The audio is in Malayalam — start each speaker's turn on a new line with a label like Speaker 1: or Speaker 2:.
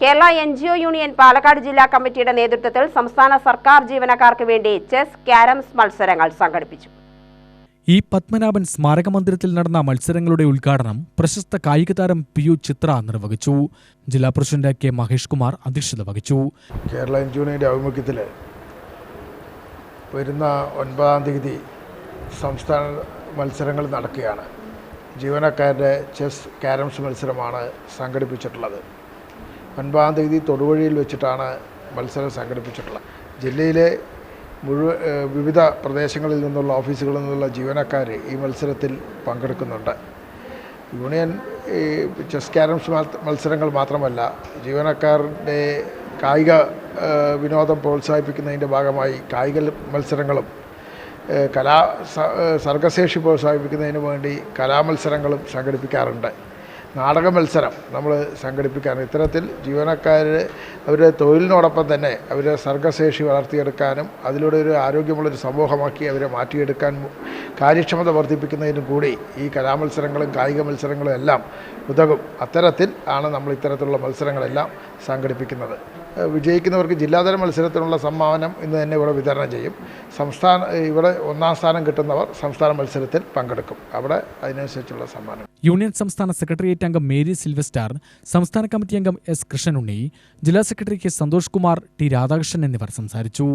Speaker 1: Kerala N G O union Palakkad ജില്ലാ കമ്മിറ്റിയുടെ നേതൃത്വത്തിൽ സംസ്ഥാന സർക്കാർ ജീവനക്കാർക്ക് വേണ്ടി ചെസ് ക്യാരംസ് മത്സരങ്ങൾ സംഘടിപ്പിച്ചു.
Speaker 2: ഈ പത്മനാഭൻ സ്മാരക മന്ദിരത്തിൽ നടന്ന മത്സരങ്ങളുടെ ഉദ്ഘാടനം പ്രശസ്ത കായിക താരം പി യു ചിത്ര നിർവഹിച്ചു. ജില്ലാ പ്രസിഡന്റ് കെ മഹേഷ് കുമാർ അധ്യക്ഷത വഹിച്ചു.
Speaker 3: കേരള എൻജൂണിയുടെ ആഭിമുഖ്യത്തിൽ വരുന്ന ഒൻപതാം തീയതി സംസ്ഥാന മത്സരങ്ങൾ നടക്കുകയാണ്. ജീവനക്കാരുടെ ചെസ് ക്യാരംസ് മത്സരമാണ് സംഘടിപ്പിച്ചിട്ടുള്ളത്. ഒൻപതാം തീയതി തൊടുവഴിയിൽ വെച്ചിട്ടാണ് മത്സരം സംഘടിപ്പിച്ചിട്ടുള്ളത്. ജില്ലയിലെ മുഴുവൻ വിവിധ പ്രദേശങ്ങളിൽ നിന്നുള്ള ഓഫീസുകളിൽ നിന്നുള്ള ജീവനക്കാർ ഈ മത്സരത്തിൽ പങ്കെടുക്കുന്നുണ്ട്. യൂണിയൻ ഈ ചെസ് ക്യാരംസ് മത്സ- മത്സരങ്ങൾ മാത്രമല്ല ജീവനക്കാരുടെ കായിക വിനോദം പ്രോത്സാഹിപ്പിക്കുന്നതിന്റെ ഭാഗമായി കായിക മത്സരങ്ങളും കലാ സർഗശേഷി പ്രോത്സാഹിപ്പിക്കുന്നതിന് വേണ്ടി കലാമത്സരങ്ങളും സംഘടിപ്പിക്കാറുണ്ട്. നാടക മത്സരം നമ്മൾ സംഘടിപ്പിക്കാറുണ്ട്. ഇത്തരത്തിൽ ജീവനക്കാർ അവരുടെ തൊഴിലിനോടൊപ്പം തന്നെ അവരുടെ സർഗശേഷി വളർത്തിയെടുക്കാനും അതിലൂടെ ഒരു ആരോഗ്യമുള്ളൊരു സമൂഹമാക്കി അവരെ മാറ്റിയെടുക്കാൻ കാര്യക്ഷമത വർദ്ധിപ്പിക്കുന്നതിനും കൂടി ഈ കലാമത്സരങ്ങളും കായിക മത്സരങ്ങളും എല്ലാം ഉതകും. അത്തരത്തിൽ ആണ് നമ്മൾ ഇത്തരത്തിലുള്ള മത്സരങ്ങളെല്ലാം സംഘടിപ്പിക്കുന്നത്. വിജയിക്കുന്നവർക്ക് ജില്ലാതല മത്സരത്തിനുള്ള സമ്മാനം ഇന്ന് തന്നെ ഇവിടെ വിതരണം ചെയ്യും. സംസ്ഥാന ഇവിടെ ഒന്നാം സ്ഥാനം കിട്ടുന്നവർ സംസ്ഥാന മത്സരത്തിൽ പങ്കെടുക്കും. അവിടെ അതിനനുസരിച്ചുള്ള സമ്മാനം.
Speaker 2: യൂണിയൻ സംസ്ഥാന സെക്രട്ടേറിയറ്റ് അംഗം മേരി സിൽവസ്റ്റാർ സംസ്ഥാന കമ്മിറ്റി അംഗം എസ് കൃഷ്ണനുണ്ണി ജില്ലാ secretary K Santhosh Kumar T Radhakrishnan എന്നിവർ സംസാരിച്ചു.